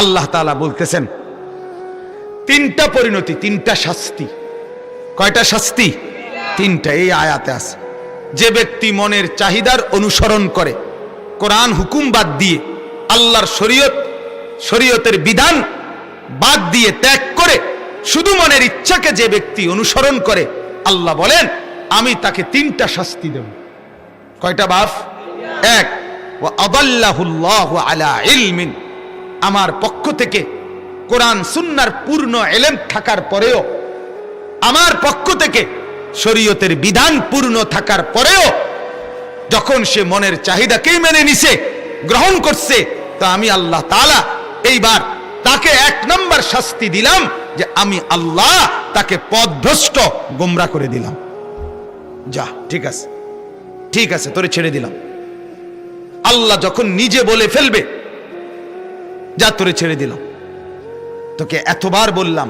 আল্লাহ তালা বলতেছেন, তিনটা পরিণতি, তিনটা শাস্তি। কয়টা শাস্তি? তিনটা, এই আয়াতে আছে। যে ব্যক্তি মনের চাহিদার অনুসরণ করে, কোরআন হুকুম বাদ দিয়ে, আল্লাহর শরীয়ত, শরীয়তের বিধান বাদ দিয়ে ত্যাগ করে, শুধু মনের ইচ্ছাকে যে ব্যক্তি অনুসরণ করে, আল্লাহ বলেন, আমি তাকে তিনটা শাস্তি দেব। কয়টা বাফ? এক ও আদাল্লাহুল্লাহু আলা ইলমিন। আমার পক্ষ থেকে কোরআন, সুন্নার পূর্ণ এলেম থাকার পরেও, আমার পক্ষ থেকে শরীয়তের বিধান পূর্ণ থাকার পরেও, যখন সে মনের চাহিদাকেই মেনে নিছে, গ্রহণ করছে, তো আমি আল্লাহ তালা এইবার তাকে এক নম্বর শাস্তি দিলাম যে আমি আল্লাহ তাকে পদভ্রষ্ট গোমরা করে দিলাম। যা, ঠিক আছে। ঠিক আছে, তোরে ছেড়ে দিলাম। আল্লাহ যখন নিজে বলে ফেলবে যা তোরে ছেড়ে দিলাম। তোকে এতবার বললাম,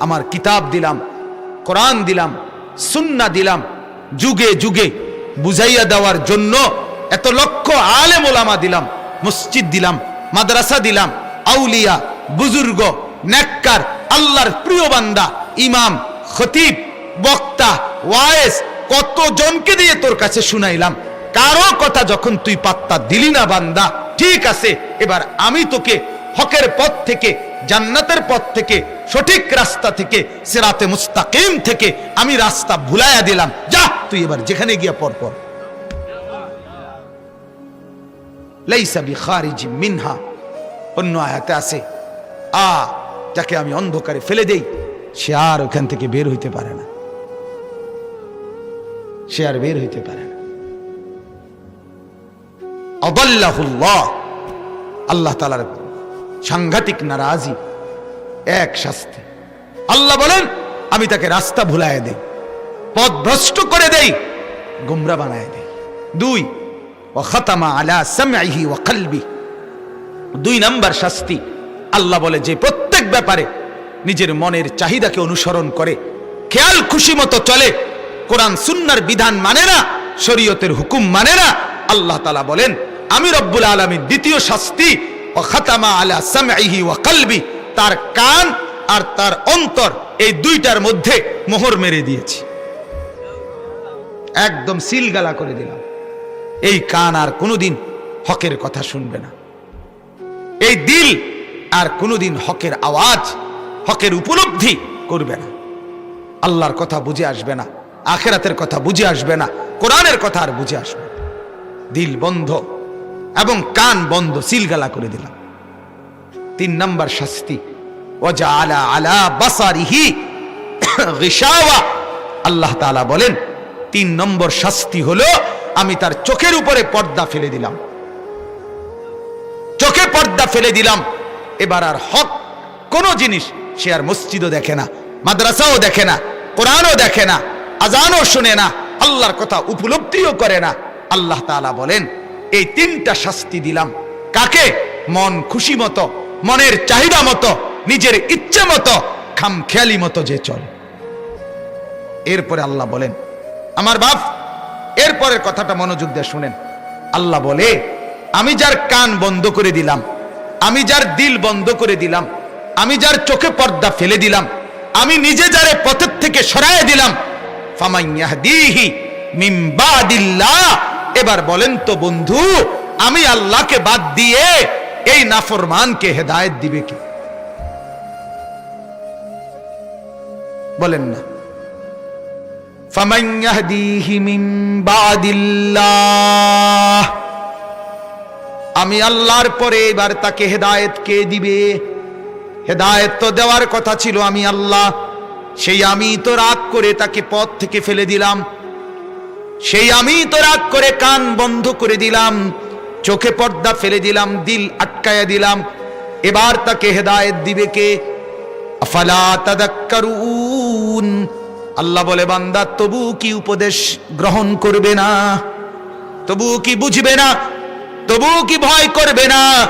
আমার কিতাব দিলাম, কোরআন দিলাম সুন্না দিলাম, যুগে যুগে বুঝাইয়া দেওয়ার জন্য এত লক্ষ আলে মোলামা দিলাম, মসজিদ দিলাম, মাদ্রাসা দিলাম, আউলিয়া, বুজুর্গ, নেককার, আল্লাহর প্রিয় বান্দা, ইমাম, খতিব, বক্তা, ওয়ায়েস কত জনকে দিয়ে তোর কাছে শুনাইলাম? কারও কথা যখন তুই পাত্তা দিলি না বান্দা, ঠিক আছে, এবার আমি তোকে হকের পথ থেকে, জান্নাতের পথ থেকে, সঠিক রাস্তা থেকে, সেরাতে মুস্তাকিম থেকে আমি রাস্তা ভুলাইয়া দিলাম। যা, তুই এবার যেখানে গিয়া পর পর। মিনহা। অন্য আয়াতে আছে, আ, যাকে আমি অন্ধকারে ফেলে দেই, সে আর ওখান থেকে বের হইতে পারে না। সে আর বের হইতে পারে না। আল্লাহ তালার সাংঘাতিক নারাজি, এক শাস্তি। আল্লাহ বলেন, আমি তাকে রাস্তা ভুলায় দেই পথ ভ্রষ্ট করে দেই, গুমরা বানায় দেই। দুই ও খতামা আলা সামঈহি ওয়া কলবি। দুই নাম্বার শাস্তি, আল্লাহ বলে যে প্রত্যেক ব্যাপারে নিজের মনের চাহিদাকে অনুসরণ করে, খেয়াল খুশি মতো চলে, কোরআন সুন্নার বিধান মানে না, শরীয়তের হুকুম মানে না, আল্লাহ তালা বলেন, আমি রব্বুল আলমীর দ্বিতীয় শাস্তি তার কান আর তার অন্তর এই দুইটার মধ্যে মোহর মেরে দিয়েছি। একদম সিলগালা করে দিলাম। এই কান আর কোনোদিন হকের কথা শুনবে না। এই দিল আর কোনোদিন হকের আওয়াজ, হকের উপলব্ধি করবে না। আল্লাহর কথা বুঝে আসবে না, আখেরাতের কথা বুঝে আসবে না, কোরআনের কথা আর বুঝে আসবে না। দিল বন্ধ। এবং কান বন্ধ, সিলগালা করে দিলাম। তিন নম্বর শাস্তি আল্লাহ বলেন, তিন নম্বর শাস্তি হলো, আমি তার চোখের উপরে পর্দা ফেলে দিলাম। চোখে পর্দা ফেলে দিলাম। এবার আর হক কোন জিনিস সে আর মসজিদও দেখে না, মাদ্রাসাও দেখে না, কোরআনও দেখে না আজানও শুনে না, আল্লাহর কথা উপলব্ধিও করে না। আল্লাহ তাআলা বলেন এই তিনটা শাস্তি দিলাম। কাকে? মন খুশি মতো, মনের চাহিদা মতো, নিজের ইচ্ছে মতো খাম খেয়ালি মতো যে চলে। এরপরে আল্লাহ বলেন, আমার বাপ, এরপরের কথাটা মনোযোগ দিয়ে শুনেন। আল্লাহ বলে, আমি যার কান বন্ধ করে দিলাম, আমি যার দিল বন্ধ করে দিলাম, আমি যার চোখে পর্দা ফেলে দিলাম, আমি নিজে যারে পথের থেকে সরায় দিলাম। ফামাইয়াহদিহি মিন বাদিল্লাহ এবার বলেন তো বন্ধু, আমি আল্লাহকে বাদ দিয়ে এই নাফরমানকে হেদায়ত দিবে কি? বলেন না। আমি আল্লাহর পরে এবার তাকে হেদায়ত কে দিবে? হেদায়ত তো দেওয়ার কথা ছিল আমি আল্লাহ, সেই আমি তো রাগ করে তাকে পথ থেকে ফেলে দিলাম। সেই আমি তো রাগ করে কান বন্ধ করে দিলাম, চোখে পর্দা ফেলে দিলাম, দিল আটকায়া দিলাম। এবার তাকে হেদায়েত দিবে কে? আল্লাহ বলে, বান্দা, তবু কি উপদেশ গ্রহণ করবে না? তবু কি বুঝবে না? তবু কি ভয় করবে না?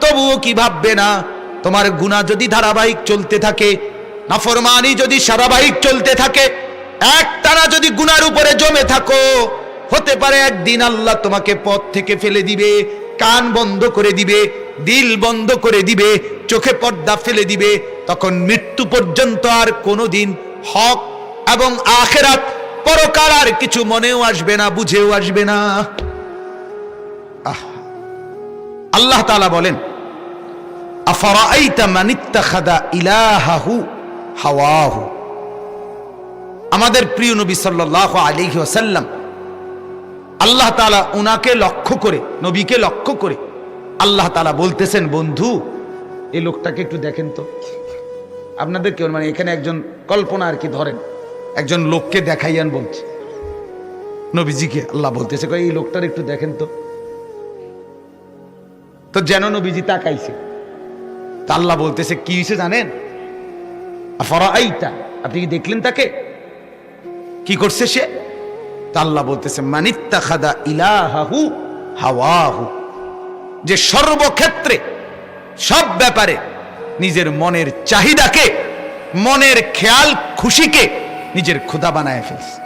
তবু কি ভাববে না? তোমার গুণা যদি ধারাবাহিক চলতে থাকে না নাফরমানি যদি ধারাবাহিক চলতে থাকে এক তারা যদি গুনার উপরে জমে থাকো, হতে পারে একদিন আল্লাহ তোমাকে পথ থেকে ফেলে দিবে, কান বন্ধ করে দিবে, দিল বন্ধ করে দিবে, চোখে পর্দা ফেলে দিবে, তখন মৃত্যু পর্যন্ত আর কোনোদিন হক এবং আখেরাত পরকার আর কিছু মনেও আসবে না, বুঝেও আসবে না। আল্লাহ তাআলা বলেন, আফারাআইতা মান ইত্তাখাযা ইলাহাহু হাওয়াহু? আমাদের প্রিয় নবী সাল্লাল্লাহু আলাইহি ওয়াসাল্লাম, আল্লাহ তাআলা উনাকে লক্ষ্য করে, নবীকে লক্ষ্য করে আল্লাহ তাআলা বলতেছেন, বন্ধু এই লোকটাকে একটু দেখেন তো। আপনাদের কেউ মানে এখানে একজন কল্পনা আর কি ধরেন, একজন লোককে দেখাইয়ান বলছে। নবীজিকে আল্লাহ বলতেছে এই লোকটার একটু দেখেন তো। তো যেন নবীজি তাকাইছে। তা আল্লাহ বলতেছে, কি হয়েছে জানেন? আপনি কি দেখলেন তাকে? কি করছে সে? তা আল্লাহ বলতেছে মানিত্তা খাদা ইলাহাহু হাওয়াহু। যে সর্বক্ষেত্রে, সব ব্যাপারে নিজের মনের চাহিদাকে, মনের খেয়াল খুশিকে নিজের ক্ষুদা বানায় ফেলছে।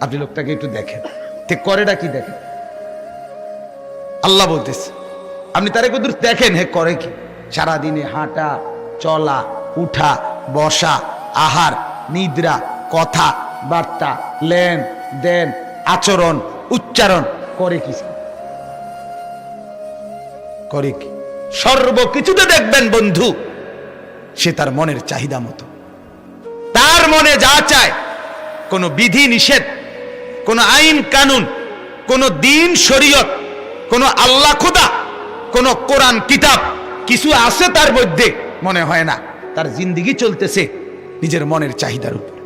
আপনি লোকটাকে একটু দেখেন। ঠিক করেটা কি দেখেন? আল্লাহ বলতেছে, আপনি তার তারে কদূর দেখেন, হে করে কি? সারাদিনে হাঁটা, চলা, উঠা, বসা, আহার নিদ্রা, কথা, বার্তা, লেন, দেন, আচরণ, উচ্চারণ, করে কি? করে কি? সর্বকিছুতে দেখবেন বন্ধু, সে তার মনের চাহিদা মতো। তার মনে যা চায়, কোনো বিধি নিষেধ, কোনো আইন কানুন, কোনো দিন শরীয়ত, কোনো আল্লাহ খুদা, কোনো কোরআন কিতাব, কিছু আছে তার মধ্যে, মনে হয় না, তার জিন্দিগি চলতেছে। নিজের মনের চাহিদার উপর।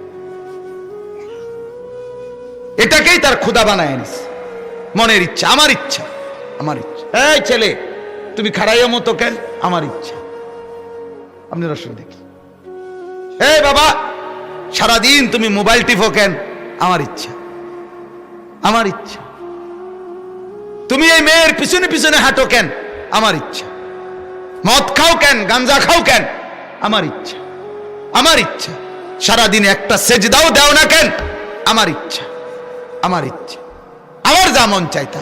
এটাকেই তার ক্ষুদা বানায় নিস মনের ইচ্ছা, আমার ইচ্ছা আমার ইচ্ছা। এই ছেলে, তুমি খাড়াইয়া মতো কেন? আমার ইচ্ছা। আপনারা শুনে দেখি। এই বাবা, সারাদিন তুমি মোবাইল টিপো কেন? আমার ইচ্ছা। আমার ইচ্ছা। তুমি এই মেয়ের পিছনে পিছনে হাঁটো কেন? আমার ইচ্ছা। মদ খাও কেন? গাঞ্জা খাও কেন? আমার ইচ্ছা। আমার ইচ্ছা। সারাদিন একটা সেজদাও দাও না কেন? আমার ইচ্ছা। আমার ইচ্ছা। আমার যা মন চাইতা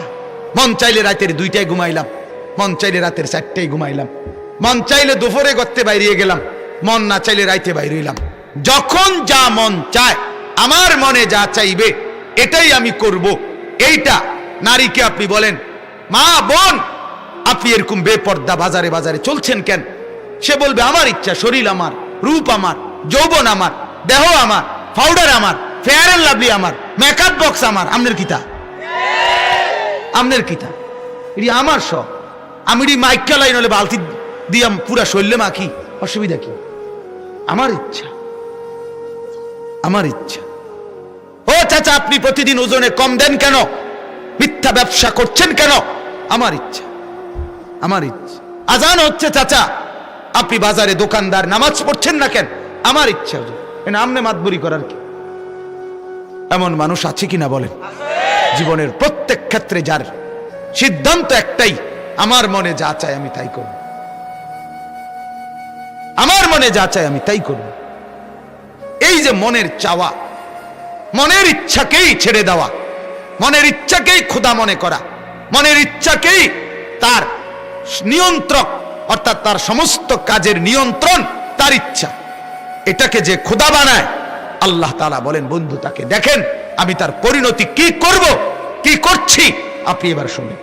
মন চাইলে রাতের দুইটায় ঘুমাইলাম। মন চাইলে রাতের চারটায় ঘুমাইলাম। মন চাইলে দুপুরে গর্তে বাইরিয়ে গেলাম। মন না চাইলে রাইতে বাইরিলাম যখন যা মন চায়, আমার মনে যা চাইবে, এটাই আমি করব। এইটা নারীকে আপনি বলেন, মা, বোন, আপনি এরকম বেপর্দা বাজারে বাজারে চলছেন কেন? সে বলবে, আমার ইচ্ছা, শরীর আমার, রূপ আমার। যৌবন আমার, দেহ আমার পাউডার আমার ফেয়ার অ্যান্ড লাভলি আমার মেকআপ বক্স আমার, আমনের কিতা? আমনের কিতা? এটি আমার সব আমি এটি মাইকা লাইন হলে বালতি দিয়ে পুরা শরীরে মাখি, অসুবিধা কি? আমার ইচ্ছা। আমার ইচ্ছা। ও চাচা, আপনি প্রতিদিন ওজনে কম দেন কেন? মিথ্যা ব্যবসা করছেন কেন? আমার ইচ্ছা। আমার ইচ্ছা। আজান হচ্ছে চাচা। আপনি বাজারে দোকানদার, নামাজ পড়ছেন না কেন? আমার ইচ্ছা হুজুর। এ নামনে মাতবরি করার কি? এমন মানুষ আছে কিনা বলেন? জীবনের প্রত্যেক ক্ষেত্রে যার সিদ্ধান্ত একটাই, আমার মনে যা চাই আমি তাই করব। আমার মনে যা চাই আমি তাই করব। এই যে মনের চাওয়া, মনের ইচ্ছাকেই ছেড়ে দেওয়া, মনের ইচ্ছাকেই ক্ষুধা মনে করা, মনের ইচ্ছাকেই তার নিয়ন্ত্রক, অর্থাৎ তার সমস্ত কাজের নিয়ন্ত্রণ তার ইচ্ছা। এটাকে যে ক্ষুধা বানায়, আল্লাহ তালা বলেন, বন্ধু, তাকে দেখেন, আমি তার পরিণতি কি করব, কি করছি? আপনি এবার শুনেন।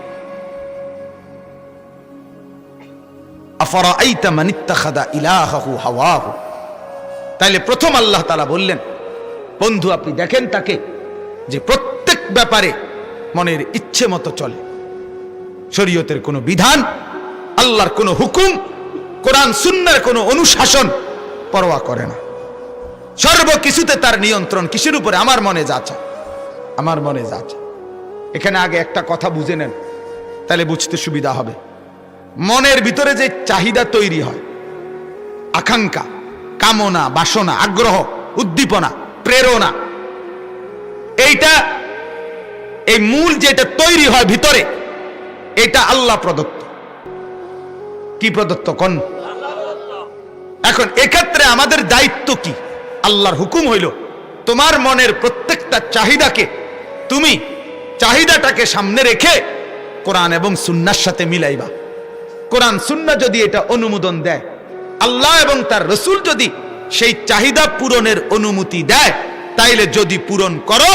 তাইলে প্রথম আল্লাহ তাআলা বললেন, বন্ধু, আপনি দেখেন তাকে, যে প্রত্যেক ব্যাপারে মনের ইচ্ছে মতো চলে। শরীয়তের কোনো বিধান, আল্লাহর কোনো হুকুম, কোরআন, সুন্নার কোনো অনুশাসন পরোয়া করে না। সর্বকিছুতে তার নিয়ন্ত্রণ কিসের উপরে? আমার মনে যাচ্ছে। আমার মনে যাচ্ছে। এখানে আগে একটা কথা বুঝে নেন, তাহলে বুঝতে সুবিধা হবে। মনের ভিতরে যে চাহিদা তৈরি হয়, আকাঙ্ক্ষা, কামনা, বাসনা, আগ্রহ, উদ্দীপনা, প্রেরণা, এইটা, এই মূল যেটা তৈরি হয় ভিতরে, এটা আল্লাহ প্রদত্ত। কি প্রদত্ত কোন? এখন এক্ষেত্রে আমাদের দায়িত্ব কি? আল্লাহর হুকুম হইল, তোমার মনের প্রত্যেকটা চাহিদাকে তুমি চাহিদাটাকে সামনে রেখে কোরআন এবং সুন্নার সাথে মিলাইবা। কোরআন, সুন্না যদি এটা অনুমোদন দেয়, আল্লাহ এবং তার রসুল যদি সেই চাহিদা পূরণের অনুমতি দেয়, তাইলে যদি পূরণ করো,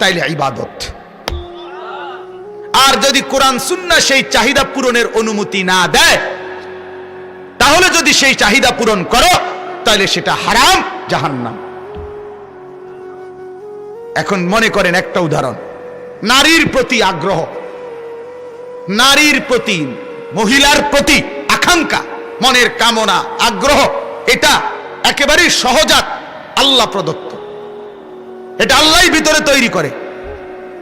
তাইলে ইবাদত। আর যদি কোরআন, সুন্না সেই চাহিদা পূরণের অনুমতি না দেয় তাহলে যদি সেই চাহিদা পূরণ করো, তাহলে সেটা হারাম, জাহান্নাম। এখন মনে করেন একটা উদাহরণ। নারীর প্রতি আগ্রহ, নারীর প্রতি, মহিলার প্রতি আকাঙ্ক্ষা, মনের কামনা, আগ্রহ, এটা একেবারেই সহজাত আল্লাহ প্রদত্ত। এটা আল্লাহ ভিতরে তৈরি করে।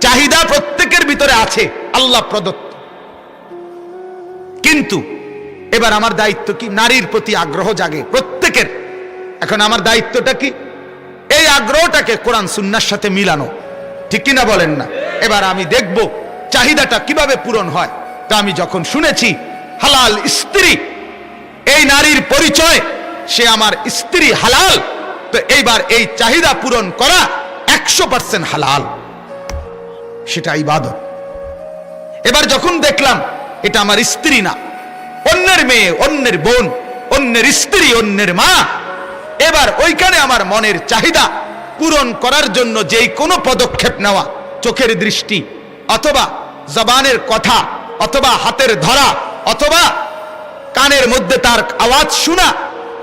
চাহিদা প্রত্যেকের ভিতরে আছে, আল্লাহ প্রদত্ত। কিন্তু এবার আমার দায়িত্ব কি? নারীর প্রতি আগ্রহ জাগে প্রত্যেকের। এখন আমার দায়িত্বটা কি? এই আগ্রহটাকে কোরআন সুন্নার সাথে মিলানো। ঠিক কিনা বলেন না? এবার আমি দেখব চাহিদাটা কীভাবে পূরণ হয়। তা আমি যখন শুনেছি, হালাল স্ত্রী, এই নারীর পরিচয়, সে আমার স্ত্রী হালাল, তো এইবার এই চাহিদা পূরণ করা একশো পার্সেন্ট হালাল। সেটা ইবাদত। এবার যখন দেখলাম, এটা আমার স্ত্রী না অন্যের মেয়ে, অন্যের বোন, অন্যের স্ত্রী, অন্যের মা। এবার ওইখানে আমার মনের চাহিদা পূরণ করার জন্য যেই কোনো পদক্ষেপ নেওয়া, চোখের দৃষ্টি অথবা জবানের কথা অথবা হাতের ধরা অথবা কানের মধ্যে তার আওয়াজ শোনা,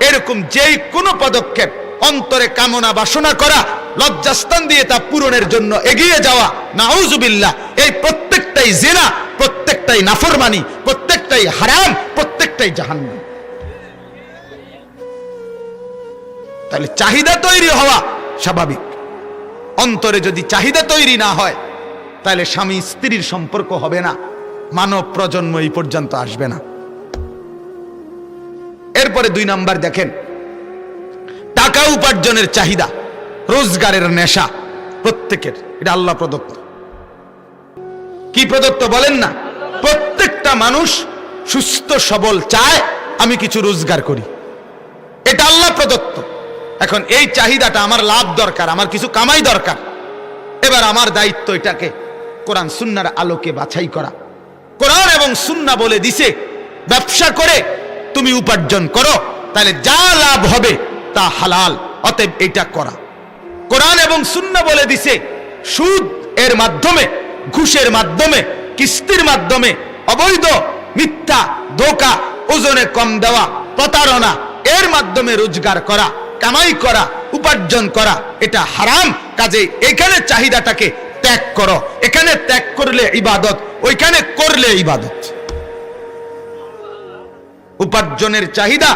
এরকম যেই কোনো পদক্ষেপ, অন্তরে কামনা বাসনা করা লজ্জাস্থান দিয়ে তা পূরণের জন্য এগিয়ে যাওয়া। নাউজুবিল্লাহ, এই প্রত্যেকটাই জেনা, প্রত্যেকটাই নাফরমানি, প্রত্যেকটাই হারাম, প্রত্যেকটাই জাহান্নাম। তাহলে চাহিদা তৈরি হওয়া স্বাভাবিক। অন্তরে যদি চাহিদা তৈরি না হয়, তাহলে স্বামী স্ত্রীর সম্পর্ক হবে না, মানব প্রজন্ম এই পর্যন্ত আসবে না। এরপরে দুই নাম্বার দেখেন, টাকা উপার্জনের চাহিদা। রোজগারের নেশা প্রত্যেকের, এটা আল্লাহ প্রদত্ত। কি প্রদত্ত বলেন না? প্রত্যেকটা মানুষ সুস্থ, সবল চায়, আমি কিছু রোজগার করি। এটা আল্লাহ প্রদত্ত। এখন এই চাহিদাটা আমার লাভ দরকার, আমার কিছু কামাই দরকার। এবার আমার দায়িত্ব এটাকে কোরআন সুন্নার আলোকে বাছাই করা। কোরআন এবং সুন্না বলে দিছে, ব্যবসা করে তুমি উপার্জন করো, তাহলে যা লাভ হবে তা হালাল, অতএব এটা করা। কোরআন এবং সুন্না বলে দিছে, সুদ এর মাধ্যমে, ঘুষের মাধ্যমে, কিস্তির মাধ্যমে, অবৈধ, মিথ্যা, ধোকা, ওজনে কম দেওয়া, প্রতারণা, এর মাধ্যমে রোজগার করা, কামাই করা, উপার্জন করা, এটা হারাম। কাজে এখানে চাহিদাটাকে ত্যাগ করো। এখানে ত্যাগ করলে ইবাদত, ওইখানে করলে ইবাদত। উপার্জনের চাহিদা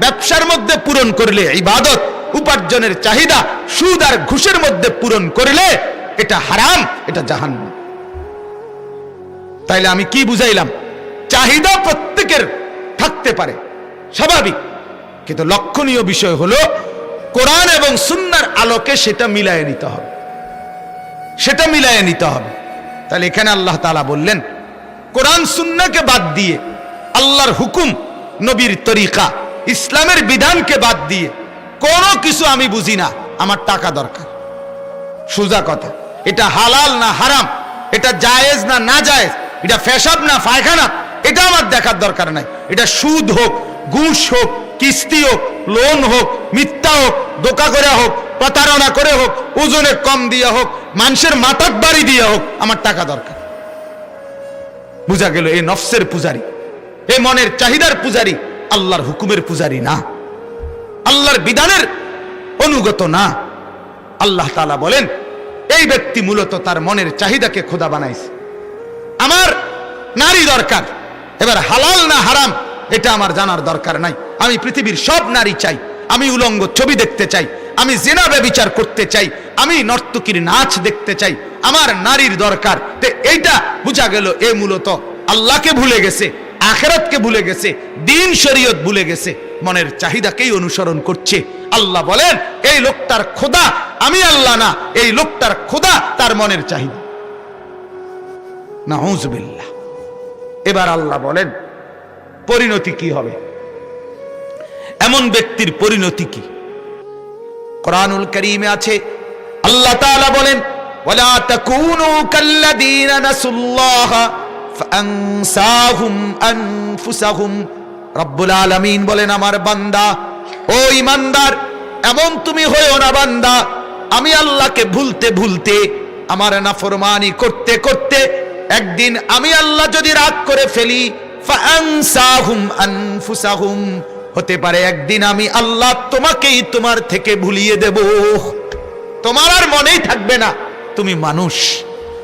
ব্যবসার মধ্যে পূরণ করলে ইবাদত। উপার্জনের চাহিদা, সুদ আর ঘুষের মধ্যে পূরণ করলে এটা হারাম, এটা জাহান্ন তাইলে আমি কি বুঝাইলাম? চাহিদা প্রত্যেকের থাকতে পারে, স্বাভাবিক। কিন্তু লক্ষণীয় বিষয় হলো, কোরআন এবং সুন্নার আলোকে সেটা মিলায়ে নিতে হবে। সেটা মিলায়ে নিতে হবে। তাহলে এখানে আল্লাহ তালা বললেন, কোরআন সুন্নাকে বাদ দিয়ে আল্লাহর হুকুম, নবীর তরিকা, ইসলামের বিধানকে বাদ দিয়ে কোনো কিছু আমি বুঝি না। আমার টাকা দরকার। সোজা কথা। এটা হালাল না হারাম? এটা জায়েজ না না জায়েজ এটা ফেসাব না পায়খানা? এটা আমার দেখার দরকার নাই। এটা সুদ হোক, ঘুষ হোক, কিস্তি হোক, লোন হোক, মিথ্যা হোক দোকা করে হোক, প্রতারণা করে হোক, ওজনে কম দিয়ে হোক, মানুষের মাথার বাড়ি দিয়ে হোক, আমার টাকা দরকার। বুঝা গেল, এই নফসের পূজারি, এই মনের চাহিদার পূজারি, আল্লাহর হুকুমের পূজারি না। আল্লাহর বিধানের অনুগত না। আল্লাহ তালা বলেন, এই ব্যক্তি মূলত তার মনের চাহিদাকে খোদা বানাইছে। আমার নারী দরকার, এবার হালাল না হারাম, এটা আমার জানার দরকার নাই। আমি পৃথিবীর সব নারী চাই, আমি উলঙ্গ ছবি দেখতে চাই, আমি জেনা বিচার করতে চাই, আমি নর্তকীর নাচ দেখতে চাই, আমার নারীর দরকার। তে এইটা বোঝা গেল, এ মূলত আল্লাহকে ভুলে গেছে, আখেরাতকে ভুলে গেছে, দিন শরীয়ত ভুলে গেছে। মনের চাহিদাকেই অনুসরণ করছে। আল্লাহ বলেন, এই লোকটার খোদা আমি আল্লাহ না, এই লোকটার খোদা তার মনের চাহিদা। না এবার আল্লাহ বলেন, পরিণতি কি হবে? এমন ব্যক্তির পরিণতি কি? কোরআনুল করিমে আছে, আল্লাহ তাআলা বলেন, ওয়ালা রব্বুল আলামিন বলেন, আমার বান্দা, ও ইমানদার এমন তুমি হয়েও না বান্দা, আমি আল্লাহকে ভুলতে ভুলতে, আমার নাফরমানি করতে করতে, একদিন আমি আল্লাহ যদি রাগ করে ফেলি হতে পারে একদিন আমি আল্লাহ তোমাকেই তোমার থেকে ভুলিয়ে দেব। তোমার আর মনেই থাকবে না, তুমি মানুষ।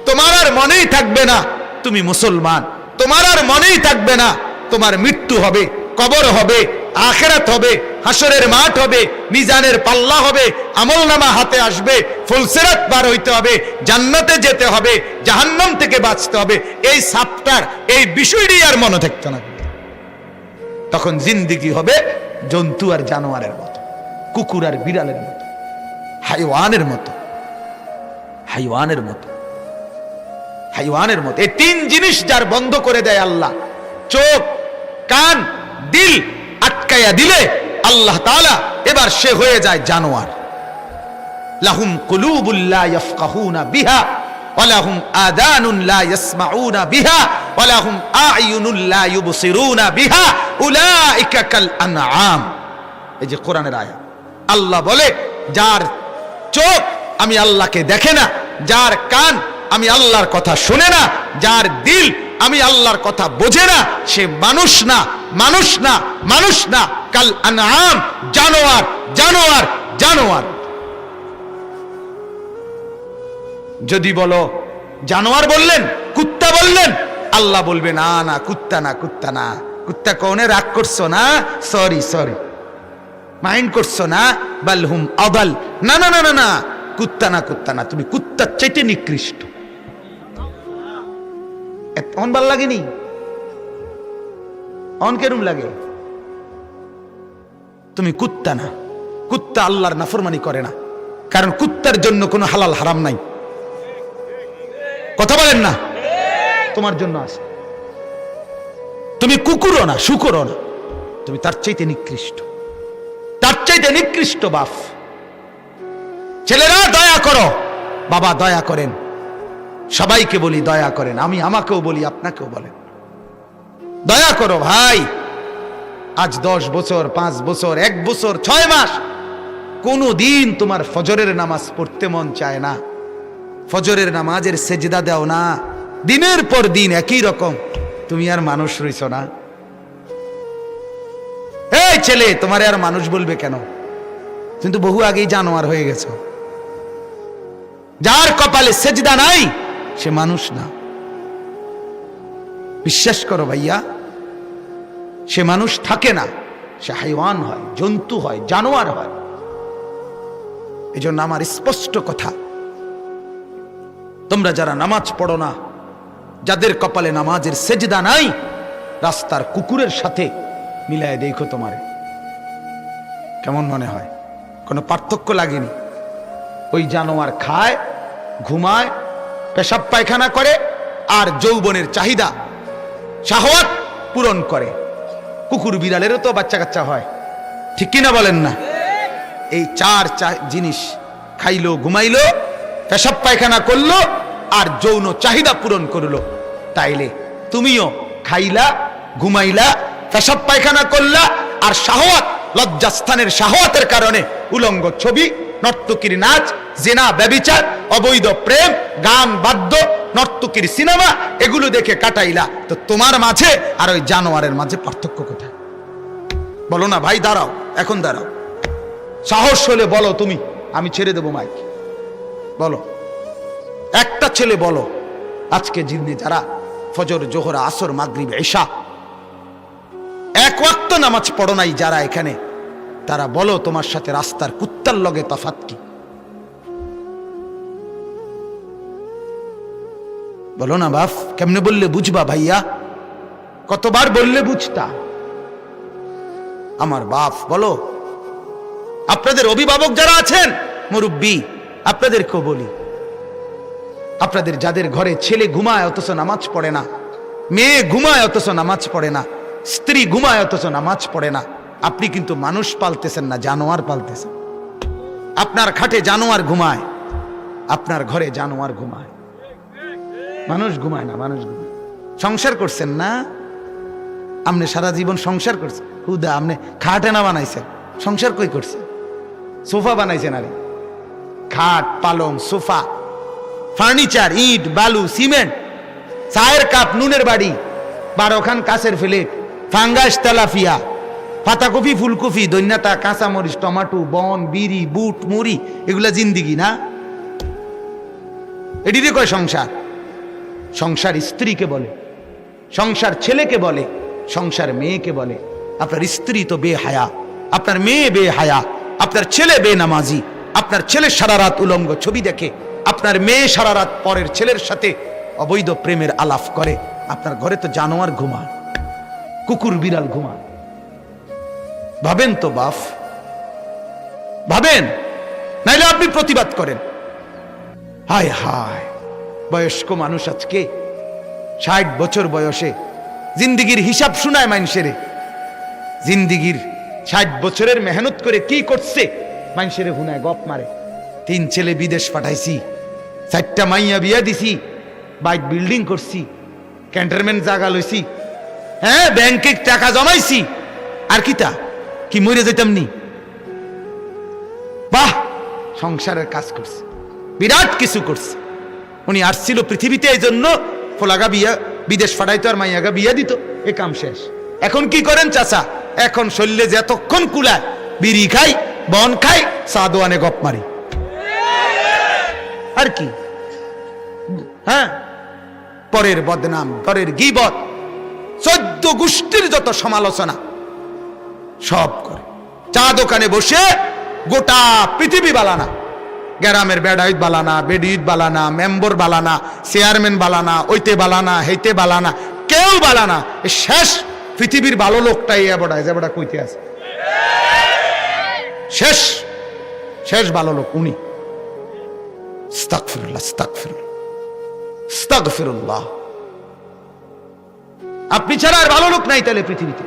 তোমার আর মনেই থাকবে না, তুমি মুসলমান। তোমার আর মনেই থাকবে না, তোমার মৃত্যু হবে। কবর হবে, আখেরাত হবে হাসরের মাঠ হবে, মিজানের পাল্লা হবে আমল নামা হাতে আসবে ফুলসেরাত পার হইতে হবে, জান্নাতে যেতে হবে, জাহান্নাম থেকে বাঁচতে হবে। এই সাপটার, এই বিষয়টি আর মনে থাকতে না। তখন জিন্দিগি হবে জন্তু আর জানোয়ারের মতো, কুকুর আর বিড়ালের মতো, হাইওয়ানের মতো হাইওয়ানের মতো হাইওয়ানের মতো। এই তিন জিনিস যার বন্ধ করে দেয় আল্লাহ। চোখ, কান দিল আটকাইয়া দিলে আল্লাহ তাআলা এবার সে হয়ে যায় জানোয়ার। লাহুম কুলুবুল্লা বিহা ওয়ালাহুম আদানুন লা এই যে কোরআনের আয়াত। আল্লাহ বলে, যার চোখ আমি আল্লাহকে দেখে না, যার কান আমি আল্লাহর কথা শুনে না, যার দিল আমি আল্লাহর কথা বোঝে না, সে মানুষ না মানুষ না মানুষ না। কাল আনআম, জানোয়ার জানোয়ার জানোয়ার। যদি বলো, জানোয়ার বললেন, কুত্তা বললেন, আল্লাহ বলবে, না না, কুত্তা না কুত্তা না। কুত্তা কৌনে রাগ করছ না? Sorry sorry. মাইন্ড করছ না? বালহুম আবাল না না না না না। কুত্তা না কুত্তা না। তুমি কুত্তার চাইতে নিকৃষ্ট। এমন ভালো লাগেনি? অন কেরম লাগে? তুমি কুত্তা না। কুত্তা আল্লাহর নাফরমানি করে না। কারণ কুত্তার জন্য কোনো হালাল হারাম নাই। কথা বলেন না? তোমার জন্য আছে। তুমি কুকুরও না, শুকুরও না। তুমি তার চাইতে নিকৃষ্ট। তার চাইতে নিকৃষ্ট বাপ। ছেলেরা দয়া করো। বাবা দয়া করেন। সবাইকে বলি, দয়া করেন, আমি আমাকেও বলি, আপনাকেও বলেন। দয়া করো ভাই, আজ দশ বছর, পাঁচ বছর, এক বছর, ছয় মাস কোনো দিন তোমার ফজরের নামাজ পড়তে মন চায় না। ফজরের নামাজের সেজদা দেও না, দিনের পর দিন একই রকম, তুমি আর মানুষ রইছ না। এই ছেলে, তোমারে আর মানুষ বলবে কেন? কিন্তু বহু আগেই জানোয়ার হয়ে গেছো। যার কপালে সেজদা নাই সে মানুষ না। বিশ্বাস করো ভাইয়া, সে মানুষ থাকে না। সে হাইওয়ান হয়, জন্তু হয়, জানোয়ার হয়। এই জন্য আমার স্পষ্ট কথা, তোমরা যারা নামাজ পড়ো না, যাদের কপালে নামাজের সেজদা নাই, রাস্তার কুকুরের সাথে মিলায় দেখো তোমারে। কেমন মনে হয়? কোনো পার্থক্য লাগেনি? ওই জানোয়ার খায়, ঘুমায় পেশাব পায়খানা করে আর যৌবনের চাহিদা, শাহওয়াত পূরণ করে। কুকুর বিড়ালেরও তো বাচ্চা কাচ্চা হয়। ঠিক কিনা বলেন না? এই চার জিনিস খাইলো, ঘুমাইলো, পেশাব পায়খানা করল আর যৌন চাহিদা পূরণ করল। তাইলে তুমিও খাইলা, ঘুমাইলা, পেশাব পায়খানা করলা আর শাহওয়াত লজ্জাস্থানের শাহওয়াতের কারণে উলঙ্গ ছবি, নর্তকীর নাচ জেনা, ব্যবিচার, অবৈধ প্রেম, গান, বাদ্য, নর্তকীর সিনেমা, এগুলো দেখে কাটাইলা। তো তোমার মাঝে আর ওই জানোয়ারের মাঝে পার্থক্য কোথায়? বলো না, ভাই, দাঁড়াও, এখন দাঁড়াও। সাহস হলে বলো তুমি, আমি ছেড়ে দেবো মাইক। বলো, একটা ছেলে বলো, আজকে জিন্নে যারা ফজর, জোহর, আসর, মাগরিব, এশা, এক ওয়াক্ত নামাজ পড়ো নাই যারা এখানে, তারা বলো তোমার সাথে রাস্তার কুত্তার লগে তফাত কি? বলো না বাপ কেমনে বললে বুঝবা ভাইয়া? কতবার বললে বুঝতা? আমার বাপ বলো। আপনাদের অভিভাবক যারা আছেন, মুরব্বী আপনাদেরকেও বলি আপনাদের যাদের ঘরে ছেলে ঘুমায় অথচ নামাজ পড়ে না, মেয়ে ঘুমায় অথচ নামাজ পড়ে না, স্ত্রী ঘুমায় অথচ নামাজ পড়ে না, আপনি কিন্তু মানুষ পালতেছেন না, জানোয়ার পালতেছেন। আপনার খাটে জানোয়ার ঘুমায়, আপনার ঘরে জানোয়ার ঘুমায়। মানুষ ঘুমায় না, মানুষ ঘুমায়। সংসার করছেন না? আপনি সারা জীবন সংসার করছেন হুদা আপনি খাটেনা বানাইছেন। সংসার কই করছেন সোফা বানাইছেন আরে। খাট, পালং, সোফা, ফার্নিচার, ইট, বালু, সিমেন্ট, চায়ের কাপ, নুনের বাড়ি, বারোখান কাছের ফ্লেট ফাঙ্গাস তেলাফিয়া পাতাকপি, ফুলকপি, দৈন্যতা, কাঁচামরিচ, টমাটো, বন, বিড়ি, বুট, মুড়ি, এগুলা জিন্দিগি না? এটিতে কয় সংসার? সংসার স্ত্রীকে বলে, সংসার ছেলেকে বলে, সংসার মেয়েকে বলে, আপনার স্ত্রী তো বেহায়া, আপনার মেয়ে বেহায়া, আপনার ছেলে বেনামাজি, আপনার ছেলে সারা রাত উলঙ্গ ছবি দেখে, আপনার মেয়ে সারা রাত পরের ছেলের সাথে অবৈধ প্রেমের আলাপ করে, আপনার ঘরে তো জানোয়ার ঘুমায় কুকুর বিড়াল ঘুমায় ভাবেন তো বাফ, ভাবেন, নাইলে আপনি প্রতিবাদ করেন। হায় হায়। বয়স্ক মানুষ আজকে ষাট বছর বয়সে জিন্দিগির হিসাব শুনায় মানুষেরে জিন্দিগির ষাট বছরের মেহনত করে কি করছে? মানুষেরে হুনায় গপ মারে। তিন ছেলে বিদেশ পাঠাইছি, চারটা মাইয়া বিয়া দিছি, বাইক বিল্ডিং করছি, ক্যান্টনমেন্ট জায়গা লইছি হ্যাঁ ব্যাংকে টাকা জমাইছি। আর কি তা? কি মরে যেতাম নি? বাহ! সংসারের কাজ করছে, বিরাট কিছু করছে। উনি আসছিল পৃথিবীতে এই জন্য ফোলাগা বিয়া, বিদেশ ফাটাইতো আর মাইয়াগা বিয়া দিত। এ কাম শেষ। এখন কি করেন চাচা? এখন শরীরে যতক্ষণ কুলায়, বিড়ি খাই, বন খাই সাদোয়ানে গপ মারি। আর কি? হ্যাঁ? পরের বদনাম, পরের গিবত, চোদ্দ গোষ্ঠীর যত সমালোচনা, সব করে। চা দোকানে বসে গোটা পৃথিবী বালানা। গ্রামের বেড়াইত বালানা বেডিত বালানা, মেম্বর বালানা, চেয়ারম্যান বালানা, ওইতে বালানা, হেইতে বালানা, কেউ বালানা। শেষ পৃথিবীর ভালো লোকটাই এবড়ায় যে বড়া কইতে আছে। শেষ শেষ ভালো লোক উনি। আপনি ছাড়া আর ভালো লোক নাই তাহলে পৃথিবীতে।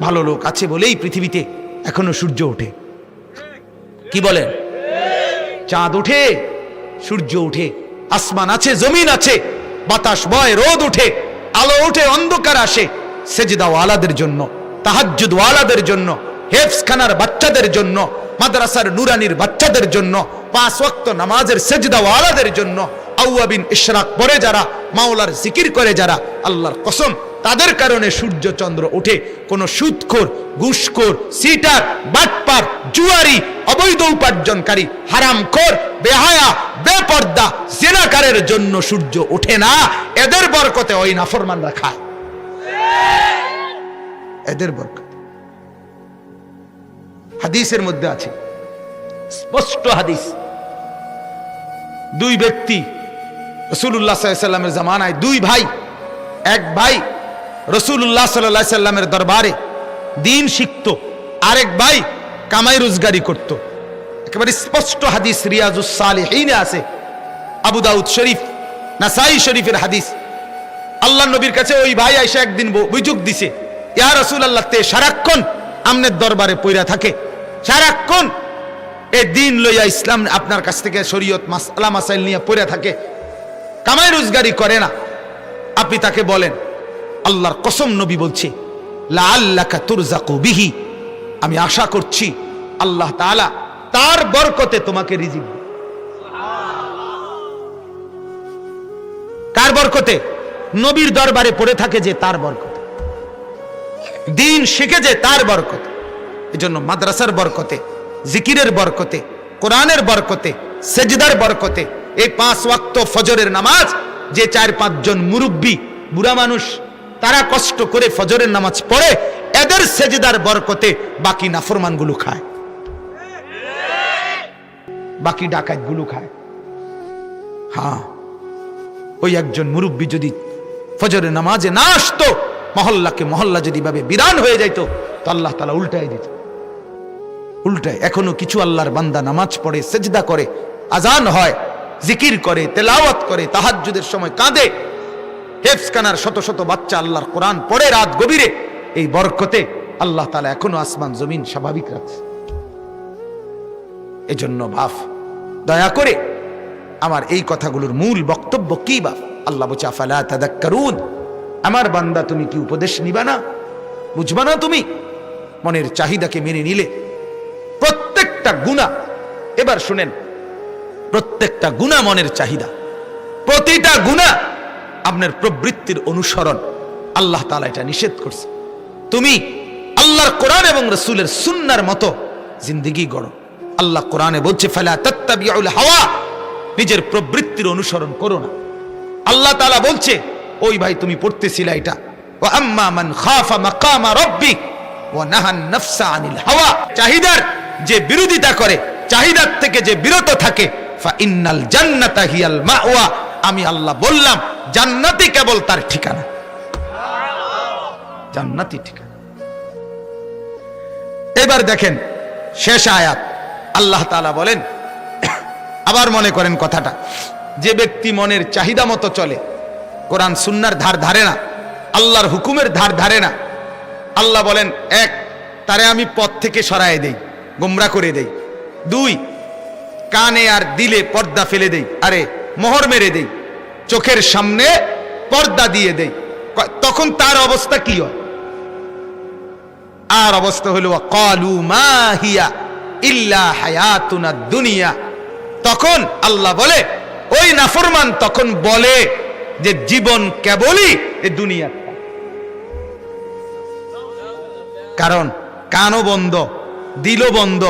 ভালো লোক আছে বলেই পৃথিবীতে এখনও সূর্য ওঠে। কি বলেন? চাঁদ উঠে, সূর্য উঠে, আসমান আছে, জমিন আছে, বাতাস বয়, রোদ উঠে, আলো উঠে, অন্ধকার আসে সেজদা ওয়ালাদের জন্য তাহাজ্জুদ ওয়ালাদের জন্য হেফস খানার বাচ্চাদের জন্য মাদ্রাসার নুরানির বাচ্চাদের জন্য, পাঁচ ওয়াক্ত নামাজের সেজদা ওয়ালাদের জন্য আউয়াবিন ইশরাক পরে যারা, মাওলার জিকির করে যারা, আল্লাহর কসম, তাদের কারণে সূর্য চন্দ্র ওঠে। কোন সুদখোর ঘুষখোর, সিটার, বাটপার, জুয়ারি, অবৈধ উপার্জনকারী, হারামখোর, বেহায়া, বেপর্দা, জেনাকারের জন্য সূর্য ওঠে না। এদের বরকতে ওই নাফরমানরা খায়। এদের বরকত। হাদিসের মধ্যে আছে। স্পষ্ট হাদিস। দুই ব্যক্তি রসুল্লাহ সাল্লামের জামানায় দুই ভাই, এক ভাই রসুল্লাহ সাল্লাহ সাল্লামের দরবারে দিন শিখত, আরেক ভাই কামাই রোজগারি করত। একেবারে স্পষ্ট হাদিস রিয়াজুসালিহিনে আছে। আবু দাউদ শরীফ, নাসাই শরীফের হাদিস। আল্লাহ নবীর কাছে ওই ভাই আইসা একদিন ব- অভিযোগ দিছে, ইয়া রসুল আল্লাহ তে সারাক্ষণ আমনের দরবারে পইরা থাকে। সারাক্ষণ এ দিন লইয়া ইসলাম আপনার কাছ থেকে শরীয়ত মাসালা মাসাইল নিয়ে পড়ে থাকে। কামাই রোজগারি করে না। আপনি তাকে বলেন, আল্লাহর কসম নবী বলছে লা তুরজাকু বিহি। আমি আশা করছি আল্লাহ তাআলা তার বরকতে তোমাকে রিজিক কার বরকতে? নবীর দরবারে পড়ে থাকে যে তার বরকতে। দিন শিখে যে তার বরকতে। এজন্য মাদ্রাসার বরকতে, জিকিরের বরকতে, কোরআনের বরকতে, সেজদার বরকতে, এই পাঁচ ওয়াক্ত ফজরের নামাজ, যে চার পাঁচজন মুরব্বী, বুড়া মানুষ, তারা কষ্ট করে ফজরের নামাজ পড়ে, এদের সেজদার বরকতে বাকি নাফরমানগুলো খায়। বাকি ডাকাতগুলো খায়। হ্যাঁ ওই একজন মুরব্বী যদি ফজরের নামাজে না আসতো, মহল্লাকে মহল্লা যদি ভাবে বিরান হয়ে যাইতো, তো আল্লাহ তালা উল্টাই দিত। উল্টায় এখনও কিছু আল্লাহর বান্দা নামাজ পড়ে, সেজদা করে, আজান হয়, জিকির করে, তেলাওয়াত করে, তাহাজ্জুদের সময় কাঁদে। হেফসখানার শত শত বাচ্চা আল্লাহর কোরআন পড়ে রাত গভীরে। এই বরকতে আল্লাহ তালা এখনও আসমান, জমিন স্বাভাবিক রাখছে। এজন্য বাফ দয়া করে আমার এই কথাগুলোর মূল বক্তব্য কি বাপ আল্লাহ বলছে, আফালা তাদাক্কারুন? আমার বান্দা, তুমি কি উপদেশ নিবা না? বুঝবা না তুমি? মনের চাহিদাকে মেনে নিলে প্রত্যেকটা গুণা। এবার শুনেন, প্রত্যেকটা গুণা মনের চাহিদা। প্রতিটা গুণা আপনার প্রবৃত্তির অনুসরণ। আল্লাহ তালা এটা নিষেধ করছে। তুমি আল্লাহর কোরআন এবং রসুলের সুন্নার মতো জিন্দিগি গড়ো। আল্লাহ কোরআনে বলছে হাওয়া নিজের প্রবৃত্তির অনুসরণ করো না। আল্লাহ তালা বলছে, ওই ভাই তুমি পড়তেছিলা এটা। ও আম্মা মান খাফা মাকামা রব্বিক ও নাহান নফসা আনিল হাওয়া। চাহিদার যে বিরোধিতা করে, চাহিদার থেকে যে বিরত থাকে ইন্নাল জান্নাতা হিয়াল আমি আল্লাহ বললাম, জান্নাতি কেবল তার ঠিকানা। জান্নাতি ঠিকানা। এবার দেখেন, শেষ আয়াত। আল্লাহ তাআলা বলেন, আবার মনে করেন কথাটা। যে ব্যক্তি মনের চাহিদা মতো চলে, কোরআন সুন্নার ধার ধারে না, আল্লাহর হুকুমের ধার ধারে না, আল্লাহ বলেন, এক, তারে আমি পথ থেকে সরায় দেই। গোমরা করে দেই। দুই, কানে আর দিলে পর্দা ফেলে দেই। আরে, মোহর মেরে দেই। চোখের সামনে পর্দা দিয়ে দেই। তখন তার অবস্থা কি হয়? আর অবস্থা হলো কালু মাহিয়া ইল্লা হায়াতুনা দুনিয়া। তখন আল্লাহ বলে, ওই নাফরমান তখন বলে যে জীবন কেবলই এ দুনিয়া কারণ। কানও বন্ধ। দিলও বন্ধ,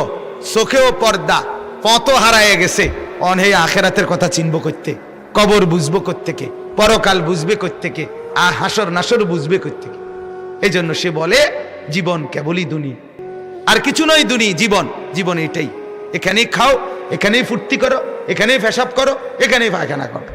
চোখেও পর্দা পথ হারায় গেছে। অনহে আখেরাতের কথা চিনব করতে কবর বুঝব করতেকে পরকাল বুঝবে করতেকে আর হাসর নাসর বুঝবে করতেকে এই জন্য সে বলে, জীবন কেবলই দুনি। আর কিছু নয় দুনি, জীবন জীবন এটাই। এখানেই খাও, এখানেই ফুর্তি করো, এখানেই ফেসাব করো, এখানেই পায়খানা করো।